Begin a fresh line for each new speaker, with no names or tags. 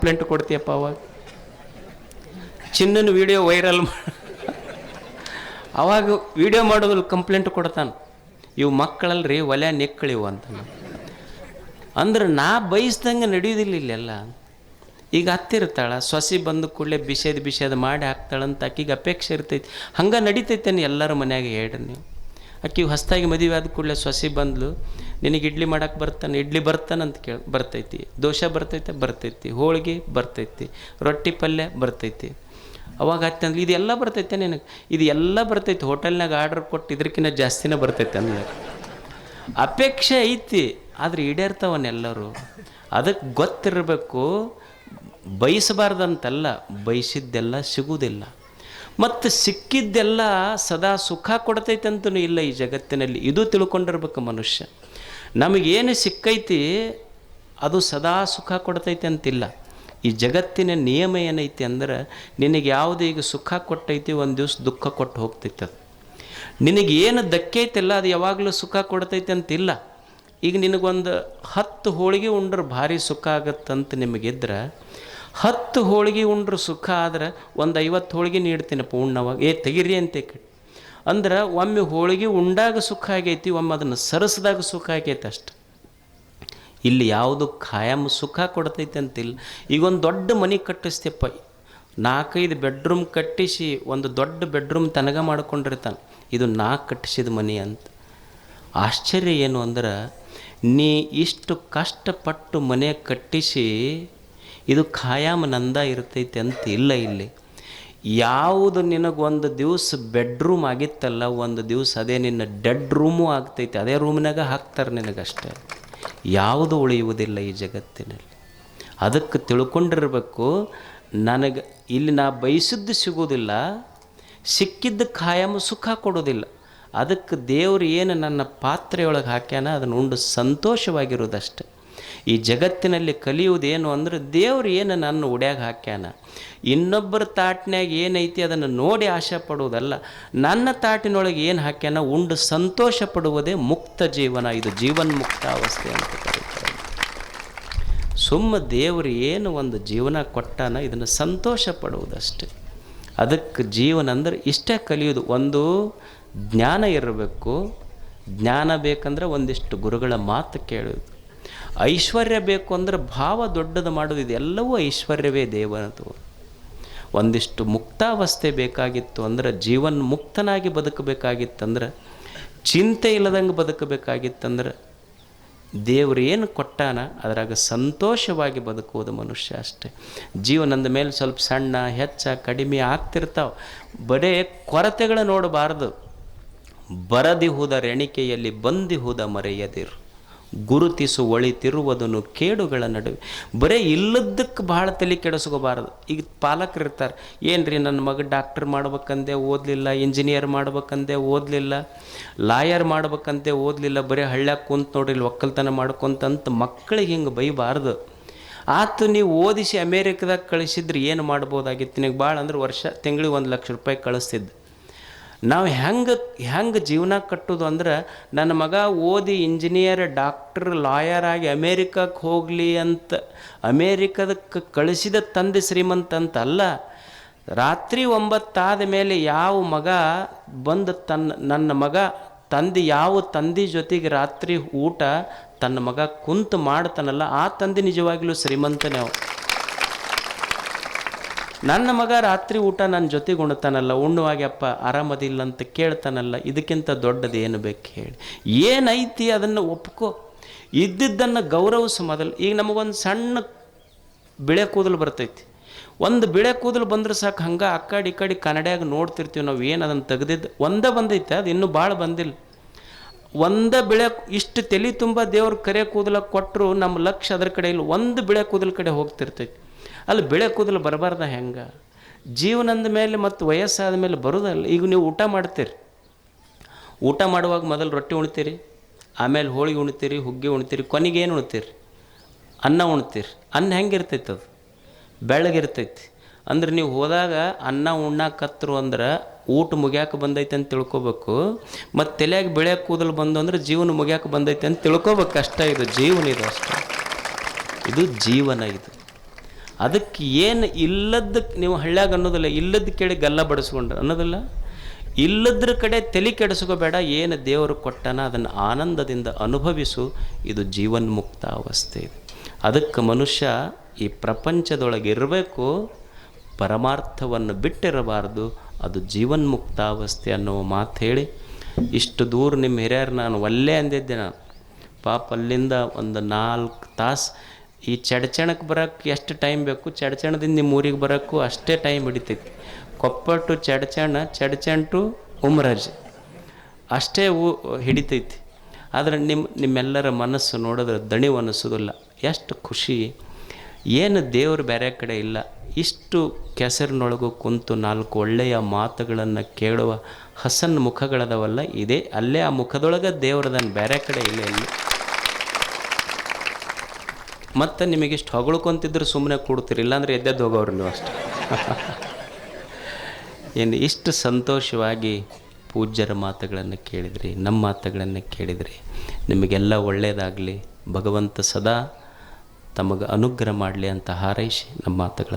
Complaint ಕೊಡ್ತೀಯಪ್ಪ ಅವಾಗ? ಚಿನ್ನನ ವಿಡಿಯೋ ವೈರಲ್ ಅವಾಗ ವಿಡಿಯೋ ಮಾಡೋದ್ರಲ್ಲಿ ಕಂಪ್ಲೇಂಟ್ ಕೊಡ್ತಾನೆ. ಇವು ಮಕ್ಕಳಲ್ರಿ ಒಲೆ ನೆಕ್ಕಳಿವು ಅಂತ ಅಂದ್ರೆ ನಾ ಬಯಸ್ದಂಗೆ ನಡೆಯೋದಿಲ್ಲ ಇಲ್ಲೆಲ್ಲ ಈಗ ಹತ್ತಿರ್ತಾಳ, ಸೊಸಿ ಬಂದ ಕೂಡಲೇ ಬಿಸೇದು ಬಿಸೇದು ಮಾಡಿ ಹಾಕ್ತಾಳಂತ ಆಕಿಗೆ ಅಪೇಕ್ಷೆ ಇರ್ತೈತಿ. ಹಂಗೆ ನಡೀತೈತೆ ಎಲ್ಲರ ಮನ್ಯಾಗ ಹೇಳ್ರಿ ನೀವು. ಆಕಿ ಹೊಸ್ದಾಗಿ ಮದುವೆ ಆದ ಕೂಡಲೇ ಸೊಸಿ ಬಂದ್ಲು, ನಿನಗೆ ಇಡ್ಲಿ ಮಾಡಕ್ಕೆ ಬರ್ತಾನೆ, ಇಡ್ಲಿ ಬರ್ತಾನಂತ ಕೇಳಿ, ಬರ್ತೈತಿ. ದೋಸೆ ಬರ್ತೈತೆ, ಬರ್ತೈತಿ. ಹೋಳಿಗೆ ಬರ್ತೈತಿ. ರೊಟ್ಟಿ ಪಲ್ಯ ಬರ್ತೈತಿ. ಅವಾಗ ಹತ್ತಂದ್ಲು ಇದೆಲ್ಲ ಬರ್ತೈತೆ ನಿನಗೆ? ಇದು ಎಲ್ಲ ಬರ್ತೈತಿ. ಹೋಟೆಲ್ನಾಗ ಆರ್ಡ್ರ್ ಕೊಟ್ಟು ಇದಕ್ಕಿಂತ ಜಾಸ್ತಿನೇ ಬರ್ತೈತೆ ಅಂದ್ರೆ ಅಪೇಕ್ಷೆ ಐತಿ, ಆದ್ರೆ ಈಡೇರ್ತಾವನ್ನೆಲ್ಲರೂ. ಅದಕ್ಕೆ ಗೊತ್ತಿರಬೇಕು, ಬಯಸಬಾರ್ದಂತಲ್ಲ, ಬಯಸಿದ್ದೆಲ್ಲ ಸಿಗುವುದಿಲ್ಲ. ಮತ್ತು ಸಿಕ್ಕಿದ್ದೆಲ್ಲ ಸದಾ ಸುಖ ಕೊಡ್ತೈತೆ ಅಂತನೂ ಇಲ್ಲ ಈ ಜಗತ್ತಿನಲ್ಲಿ. ಇದು ತಿಳ್ಕೊಂಡಿರ್ಬೇಕು ಮನುಷ್ಯ. ನಮಗೇನು ಸಿಕ್ಕೈತಿ, ಅದು ಸದಾ ಸುಖ ಕೊಡ್ತೈತೆ ಅಂತಿಲ್ಲ ಈ ಜಗತ್ತಿನ ನಿಯಮ ಏನೈತಿ ಅಂದ್ರೆ, ನಿನಗೆ ಯಾವುದು ಈಗ ಸುಖ ಕೊಟ್ಟೈತಿ, ಒಂದು ದಿವಸ ದುಃಖ ಕೊಟ್ಟು ಹೋಗ್ತೈತೆ ಅದು. ನಿನಗೆ ಏನು ದಕ್ಕೈತಿಲ್ಲ, ಅದು ಯಾವಾಗಲೂ ಸುಖ ಕೊಡ್ತೈತೆ ಅಂತಿಲ್ಲ ಈಗ ನಿನಗೊಂದು ಹತ್ತು ಹೋಳಿಗೆ ಉಂಡ್ರೆ ಭಾರಿ ಸುಖ ಆಗತ್ತಂತ ನಿಮಗಿದ್ರೆ ಹತ್ತು ಹೋಳಿಗೆ ಉಂಡ್ರೆ ಸುಖ ಆದ್ರೆ ಒಂದು ಐವತ್ತು ಹೋಳಿಗೆ ನೀಡ್ತೀನಪ್ಪ ಉಣ್ಣವಾಗ ಏ, ತೆಗಿರಿ ಅಂತ ಅಂದ್ರೆ ಒಮ್ಮೆ ಹೋಳಿಗೆ ಉಂಡಾಗ ಸುಖ ಆಗೈತಿ, ಒಮ್ಮೆ ಅದನ್ನು ಸರಸದಾಗ ಸುಖ ಆಗೈತೆ ಅಷ್ಟೆ. ಇಲ್ಲಿ ಯಾವುದು ಖಾಯಂ ಸುಖ ಕೊಡ್ತೈತೆ ಅಂತಿಲ್ಲ. ಈಗ ಒಂದು ದೊಡ್ಡ ಮನೆ ಕಟ್ಟಿಸ್ತೀಪ್ಪ ನಾಲ್ಕೈದು ಬೆಡ್ರೂಮ್ ಕಟ್ಟಿಸಿ ಒಂದು ದೊಡ್ಡ ಬೆಡ್ರೂಮ್ ತನಗ ಮಾಡ್ಕೊಂಡಿರ್ತಾನೆ. ಇದು ನಾ ಕಟ್ಟಿಸಿದ ಮನೆ ಅಂತ. ಆಶ್ಚರ್ಯ ಏನು ಅಂದ್ರೆ, ನೀ ಇಷ್ಟು ಕಷ್ಟಪಟ್ಟು ಮನೆ ಕಟ್ಟಿಸಿ ಇದು ಖಾಯಾಮ ನಂದ ಇರ್ತೈತೆ ಅಂತ ಇಲ್ಲ ಇಲ್ಲಿ. ಯಾವುದು ನಿನಗೊಂದು ದಿವಸ ಬೆಡ್ರೂಮ್ ಆಗಿತ್ತಲ್ಲ, ಒಂದು ದಿವಸ ಅದೇ ನಿನ್ನ ಡೆಡ್ ರೂಮು ಆಗ್ತೈತೆ, ಅದೇ ರೂಮ್ನಾಗ ಹಾಕ್ತಾರೆ ನಿನಗಷ್ಟೇ. ಯಾವುದು ಉಳಿಯುವುದಿಲ್ಲ ಈ ಜಗತ್ತಿನಲ್ಲಿ. ಅದಕ್ಕೆ ತಿಳ್ಕೊಂಡಿರಬೇಕು, ನನಗೆ ಇಲ್ಲಿ ನಾ ಬಯಸಿದ್ದು ಸಿಗುವುದಿಲ್ಲ, ಸಿಕ್ಕಿದ್ದ ಖಾಯಂ ಸುಖ ಕೊಡೋದಿಲ್ಲ ಅದಕ್ಕೆ ದೇವರು ಏನು ನನ್ನ ಪಾತ್ರೆಯೊಳಗೆ ಹಾಕ್ಯಾನ, ಅದನ್ನು ಉಂಡು ಸಂತೋಷವಾಗಿರೋದಷ್ಟೆ ಈ ಜಗತ್ತಿನಲ್ಲಿ ಕಲಿಯುವುದೇನು ಅಂದ್ರೆ ದೇವ್ರು ಏನು ನನ್ನ ಉಡ್ಯಾಗ ಹಾಕ್ಯಾನ. ಇನ್ನೊಬ್ಬರ ತಾಟ್ನ್ಯಾಗ ಏನೈತಿ ಅದನ್ನು ನೋಡಿ ಆಶೆ ಪಡುವುದಲ್ಲ ನನ್ನ ತಾಟಿನೊಳಗೆ ಏನು ಹಾಕ್ಯಾನ? ಉಂಡು ಸಂತೋಷ ಪಡುವುದೇ ಮುಕ್ತ ಜೀವನ. ಇದು ಜೀವನ್ ಮುಕ್ತ ಅವಸ್ಥೆ ಅಂತ ಕರೀತಾರೆ. ಸುಮ್ಮ ದೇವರು ಏನು ಒಂದು ಜೀವನ ಕೊಟ್ಟಾನ? ಇದನ್ನು ಸಂತೋಷ ಪಡುವುದಷ್ಟೆ ಅದಕ್ಕೆ ಜೀವನ ಅಂದ್ರೆ ಇಷ್ಟೇ ಕಲಿಯೋದು ಒಂದು ಜ್ಞಾನ ಇರಬೇಕು. ಜ್ಞಾನ ಬೇಕಂದ್ರೆ ಒಂದಿಷ್ಟು ಗುರುಗಳ ಮಾತು ಕೇಳೋದು ಐಶ್ವರ್ಯ ಬೇಕು ಅಂದ್ರೆ ಭಾವ ದೊಡ್ಡದು ಮಾಡೋದು, ಇದೆಲ್ಲವೂ ಐಶ್ವರ್ಯವೇ ದೇವನದು ಒಂದಿಷ್ಟು ಮುಕ್ತಾವಸ್ಥೆ ಬೇಕಾಗಿತ್ತು ಅಂದ್ರೆ, ಜೀವನ್ ಮುಕ್ತನಾಗಿ ಬದುಕಬೇಕಾಗಿತ್ತಂದ್ರೆ ಚಿಂತೆ ಇಲ್ಲದಂಗೆ ಬದುಕಬೇಕಾಗಿತ್ತಂದ್ರೆ ದೇವ್ರು ಏನು ಕೊಟ್ಟಾನ, ಅದರಾಗ ಸಂತೋಷವಾಗಿ ಬದುಕುವುದು ಮನುಷ್ಯ ಅಷ್ಟೇ. ಜೀವನದ ಮೇಲೆ ಸ್ವಲ್ಪ ಸಣ್ಣ, ಹೆಚ್ಚ, ಕಡಿಮೆ ಆಗ್ತಿರ್ತಾವೆ. ಬರೇ ಕೊರತೆಗಳು ನೋಡಬಾರ್ದು. ಬರದಿಹುದ ರೆಣಿಕೆಯಲ್ಲಿ ಬಂದಿಹುದ ಮರೆಯದಿರು. ಗುರುತಿಸು ಒಳಿತಿರುವುದನ್ನು ಕೇಡುಗಳ ನಡುವೆ. ಬರೇ ಇಲ್ಲದಕ್ಕೆ ಭಾಳ ತಲೆ ಕೆಡಿಸ್ಕೋಬಾರ್ದು. ಈಗ ಪಾಲಕರು ಇರ್ತಾರೆ ರೀ ನನ್ನ ಮಗ ಡಾಕ್ಟರ್ ಮಾಡ್ಬೇಕಂದೆ ಓದಲಿಲ್ಲ, ಇಂಜಿನಿಯರ್ ಮಾಡ್ಬೇಕಂದೆ ಓದಲಿಲ್ಲ, ಲಾಯರ್ ಮಾಡ್ಬೇಕಂತೆ ಓದಲಿಲ್ಲ, ಬರೀ ಹಳ್ಳ್ಯಾಗ ಕುಂತ ನೋಡ್ರಿ ಒಕ್ಕಲ್ತನ ಮಾಡ್ಕೊಂತಂತ ಮಕ್ಕಳಿಗೆ ಹಿಂಗೆ ಬೈಬಾರ್ದು. ಆತು ನೀವು ಓದಿಸಿ ಅಮೇರಿಕದಾಗ ಕಳಿಸಿದ್ರೆ ಏನು ಮಾಡ್ಬೋದಾಗಿತ್ತು? ನಿನಗೆ ಭಾಳ ಅಂದ್ರೆ ವರ್ಷ, ತಿಂಗಳಿಗೆ ಒಂದು ಲಕ್ಷ ರೂಪಾಯಿ ಕಳಿಸ್ತಿದ್ದು. ನಾವು ಹೆಂಗೆ ಹೆಂಗೆ ಜೀವನ ಕಟ್ಟೋದು ಅಂದ್ರೆ ನನ್ನ ಮಗ ಓದಿ ಇಂಜಿನಿಯರ್ ಡಾಕ್ಟರ್ ಲಾಯರ್ ಆಗಿ ಅಮೇರಿಕಕ್ಕೆ ಹೋಗಲಿ ಅಂತ ಅಮೇರಿಕದಕ್ಕೆ ಕಳಿಸಿದ ತಂದೆ ಶ್ರೀಮಂತ ಅಂತ ಅಲ್ಲ, ರಾತ್ರಿ ಒಂಬತ್ತಾದ ಮೇಲೆ ಯಾವ ಮಗ ಬಂದು ತನ್ನ, ನನ್ನ ಮಗ, ತಂದೆ ಯಾವ ತಂದೆ ಜೊತೆಗೆ ರಾತ್ರಿ ಊಟ ತನ್ನ ಮಗ ಕುಂತು ಮಾಡ್ತಾನಲ್ಲ, ಆ ತಂದೆ ನಿಜವಾಗಲೂ ಶ್ರೀಮಂತನೇ ಅವ. ನನ್ನ ಮಗ ರಾತ್ರಿ ಊಟ ನನ್ನ ಜೊತೆಗೆ ಉಣ್ತಾನಲ್ಲ ಉಣ್ಣುವಾಗ್ಯಪ್ಪ ಆರಾಮದಿಲ್ಲ ಅಂತ ಕೇಳ್ತಾನಲ್ಲ, ಇದಕ್ಕಿಂತ ದೊಡ್ಡದು ಏನು ಬೇಕು ಹೇಳಿ. ಏನೈತಿ ಅದನ್ನು ಒಪ್ಕೋ. ಇದ್ದಿದ್ದನ್ನು ಗೌರವಿಸು ಮೊದಲು. ಈಗ ನಮಗೊಂದು ಸಣ್ಣ ಬಿಳೆ ಕೂದಲು ಬರ್ತೈತಿ. ಒಂದು ಬಿಳೆ ಕೂದಲು ಬಂದ್ರೆ ಸಾಕು, ಹಂಗೆ ಆ ಕಡೆ ಈ ಕಡೆ ಕನ್ನಡಿಯಾಗ ನೋಡ್ತಿರ್ತೀವಿ ನಾವು ಏನು ಅದನ್ನು ತೆಗೆದಿದ್ದು. ಒಂದೇ ಬಂದೈತೆ, ಅದು ಇನ್ನೂ ಭಾಳ ಬಂದಿಲ್ಲ. ಒಂದೇ ಬಿಳೆ ಇಷ್ಟು ತಲೆ ತುಂಬ ದೇವ್ರ ಕರೆ ಕೂದಲ ಕೊಟ್ಟರು ನಮ್ಮ ಲಕ್ಷ ಅದ್ರ ಕಡೆ ಇಲ್ಲ, ಒಂದು ಬಿಳೆ ಕೂದಲ ಕಡೆ ಹೋಗ್ತಿರ್ತೈತಿ. ಅಲ್ಲಿ ಬೆಳೆ ಕೂದಲು ಬರಬಾರ್ದ ಹೆಂಗೆ? ಜೀವನದ ಮೇಲೆ ಮತ್ತು ವಯಸ್ಸಾದ ಮೇಲೆ ಬರೋದಲ್ಲ. ಈಗ ನೀವು ಊಟ ಮಾಡ್ತೀರಿ. ಊಟ ಮಾಡುವಾಗ ಮೊದಲು ರೊಟ್ಟಿ ಉಣ್ತೀರಿ, ಆಮೇಲೆ ಹೋಳಿಗೆ ಉಣ್ತೀರಿ, ಹುಗ್ಗಿ ಉಣ್ತೀರಿ, ಕೊನೆಗೆ ಏನು ಉಣ್ತೀರಿ? ಅನ್ನ ಉಣ್ತೀರಿ. ಅನ್ನ ಹೆಂಗಿರ್ತೈತೆ ಅದು? ಬೆಳಗಿರ್ತೈತಿ ಅಂದ್ರೆ ನೀವು ಹೋದಾಗ ಅನ್ನ ಉಣ್ಣಾಕತ್ರು ಅಂದ್ರೆ ಊಟ ಮುಗ್ಯಾಕೆ ಬಂದೈತೆ ಅಂತ ತಿಳ್ಕೊಬೇಕು. ಮತ್ತು ತಲೆಯಾಗಿ ಬೆಳೆ ಕೂದಲು ಬಂದು ಅಂದ್ರೆ ಜೀವನ ಮುಗ್ಯಾಕೆ ಬಂದೈತೆ ಅಂತ ತಿಳ್ಕೊಬೇಕು. ಅಷ್ಟೇ ಇದು ಜೀವನ ಇದು ಅಷ್ಟೇ. ಇದು ಜೀವನ ಇದು. ಅದಕ್ಕೆ ಏನು ಇಲ್ಲದಕ್ಕೆ ನೀವು ಹಳ್ಳ್ಯಾಗ ಅನ್ನೋದಿಲ್ಲ, ಇಲ್ಲದ ಕೇಳಿ ಗಲ್ಲ ಬಡಿಸ್ಕೊಂಡ್ರೆ. ಅನ್ನೋದಿಲ್ಲ. ಇಲ್ಲದ್ರ ಕಡೆ ತಲೆ ಕೆಡಿಸ್ಕೋಬೇಡ, ಏನು ದೇವರು ಕೊಟ್ಟನ ಅದನ್ನು ಆನಂದದಿಂದ ಅನುಭವಿಸು, ಇದು ಜೀವನ್ಮುಕ್ತ ಅವಸ್ಥೆ. ಅದಕ್ಕೆ ಮನುಷ್ಯ ಈ ಪ್ರಪಂಚದೊಳಗೆ ಇರಬೇಕು, ಪರಮಾರ್ಥವನ್ನು ಬಿಟ್ಟಿರಬಾರ್ದು, ಅದು ಜೀವನ್ಮುಕ್ತ ಅವಸ್ಥೆ ಅನ್ನೋ ಮಾತು ಹೇಳಿ. ಇಷ್ಟು ದೂರ ನಿಮ್ಮ ಹಿರಿಯರು ನಾನು ಒಲ್ಲೆ ಅಂದಿದ್ದೆ ನಾನು. ಪಾಪ ಅಲ್ಲಿಂದ ಒಂದು ನಾಲ್ಕು ತಾಸು ಈ ಚಡಚಣಕ್ಕೆ ಬರೋಕ್ಕೆ ಎಷ್ಟು ಟೈಮ್ ಬೇಕು? ಚಡಚಣದಿಂದ ನಿಮ್ಮ ಊರಿಗೆ ಬರೋಕ್ಕೂ ಅಷ್ಟೇ time ಹಿಡಿತೈತಿ. Koppa to Chadchan, Chadchan to Umraj. ಅಷ್ಟೇ ಊ ಹಿಡಿತೈತಿ. ಆದರೆ ನಿಮ್ಮ ನಿಮ್ಮೆಲ್ಲರ ಮನಸ್ಸು ನೋಡಿದ್ರೆ ದಣಿವು ಅನ್ನಿಸೋದಿಲ್ಲ ಎಷ್ಟು ಖುಷಿ. ಏನು ದೇವರು ಬೇರೆ ಕಡೆ ಇಲ್ಲ. ಇಷ್ಟು ಕೆಸರಿನೊಳಗೂ ಕುಂತು ನಾಲ್ಕು ಒಳ್ಳೆಯ ಮಾತುಗಳನ್ನು ಕೇಳುವ ಹಸನ್ ಮುಖಗಳದವಲ್ಲ, ಇದೆ. ಅಲ್ಲೇ ಆ ಮುಖದೊಳಗೆ ದೇವರದನ್ನು ಬೇರೆ ಕಡೆ ಇಲ್ಲ ಇಲ್ಲಿ. ಮತ್ತು ನಿಮಗಿಷ್ಟು ಹೊಗಳ್ಕೊಂತಿದ್ರು ಸುಮ್ಮನೆ ಕೊಡ್ತೀರಿ, ಇಲ್ಲಾಂದ್ರೆ ಎದ್ದೆದ್ದು ಹೋಗೋರು ನೀವು ಅಷ್ಟು. ಏನು ಇಷ್ಟು ಸಂತೋಷವಾಗಿ ಪೂಜ್ಯರ ಮಾತುಗಳನ್ನು ಕೇಳಿದ್ರಿ, ನಮ್ಮ ಮಾತುಗಳನ್ನು ಕೇಳಿದ್ರಿ. ನಿಮಗೆಲ್ಲ ಒಳ್ಳೆಯದಾಗಲಿ ಭಗವಂತ ಸದಾ ತಮಗೆ ಅನುಗ್ರಹ ಮಾಡಲಿ ಅಂತ ಹಾರೈಸಿ ನಮ್ಮ ಮಾತುಗಳನ್ನು